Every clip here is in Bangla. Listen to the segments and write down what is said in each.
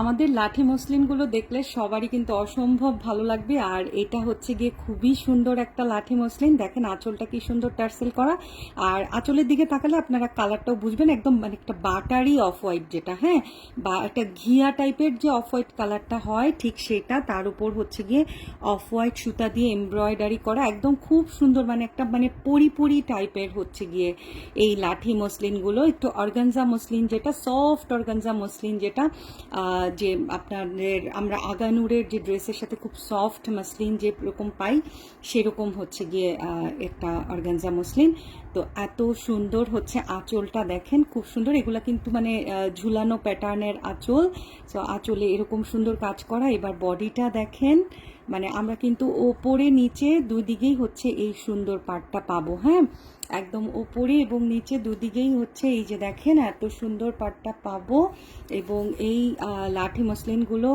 আমাদের লাঠি মসলিনগুলো দেখলে সবারই কিন্তু অসম্ভব ভালো লাগবে, আর এটা হচ্ছে গিয়ে খুবই সুন্দর একটা লাঠি মসলিন। দেখেন আঁচলটা কি সুন্দর টার্সেল করা। আর আঁচলের দিকে তাকালে আপনারা কালারটাও বুঝবেন, একদম মানে একটা বাটারি অফ হোয়াইট যেটা হ্যাঁ? বা একটা ঘিয়া টাইপের যে অফ হোয়াইট কালারটা হয়, ঠিক সেটা তার উপর হচ্ছে গিয়ে অফ হোয়াইট সুতা দিয়ে এমব্রয়ডারি করা। একদম খুব সুন্দর মানে একটা মানে পরিপরি টাইপের হচ্ছে গিয়ে এই লাঠি মসলিনগুলো। একটু অর্গানজা মসলিন যেটা, সফট অর্গানজা মসলিন যেটা যে আপনাদের, আমরা আগানুরের যে ড্রেসের সাথে খুব সফট মসলিন যে রকম পাই, সেরকম হচ্ছে গিয়ে একটা অর্গানজা মসলিন তো এত সুন্দর হচ্ছে আঁচলটা দেখেন, খুব সুন্দর। এগুলো কিন্তু মানে ঝুলানো প্যাটার্নের আঁচল। তো আঁচলে এরকম সুন্দর কাজ করা। এবার বডিটা দেখেন। মানে আমরা কিন্তু ওপরে নিচে দুদিকেই হচ্ছে এই সুন্দর পার্টটা পাবো হ্যাঁ? একদম ওপরে এবং নিচে দুদিকেই হচ্ছে এই যে দেখেন, এত সুন্দর পাটটা পাবো এবং এই লাঠি মসলিনগুলো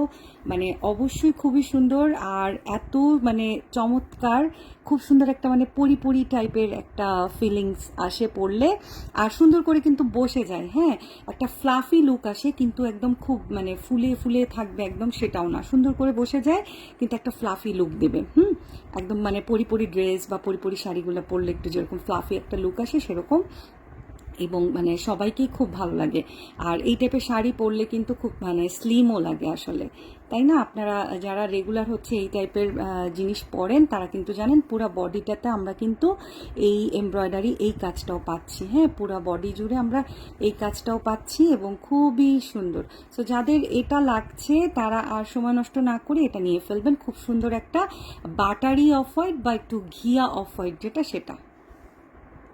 মানে অবশ্যই খুবই সুন্দর আর এত মানে চমৎকার, খুব সুন্দর একটা মানে পরিপরি টাইপের একটা ফিলিংস আসে পড়লে আর সুন্দর করে কিন্তু বসে যায় হ্যাঁ? একটা ফ্লাফি লুক আসে কিন্তু একদম খুব মানে ফুলে ফুলে থাকবে একদম সেটাও না, সুন্দর করে বসে যায় কিন্তু একটা ফ্লাফি লুক দেবে, হুম? একদম মানে পরিপরি ড্রেস বা পরিপরি শাড়িগুলো পরলে একটু যেরকম ফ্লাফি একটা লুক আসে, সেরকম এবং মানে সবাইকেই খুব ভালো লাগে। আর এই টাইপের শাড়ি পরলে কিন্তু খুব মানে স্লিমও লাগে আসলে। তাই না? আপনারা যারা রেগুলার হচ্ছে এই টাইপের জিনিস পরেন, তারা কিন্তু জানেন পুরো বডিটাতে আমরা কিন্তু এই এমব্রয়ডারি এই কাজটাও পাচ্ছি। হ্যাঁ পুরো বডি জুড়ে আমরা এই কাজটাও পাচ্ছি এবং খুবই সুন্দর। সো যাদের এটা লাগছে, তারা আর সময় নষ্ট না করে এটা নিয়ে ফেলবেন। খুব সুন্দর একটা বাটারি অফ হোয়াইট বা একটু ঘিয়া অফ হোয়াইট, যেটা সেটা।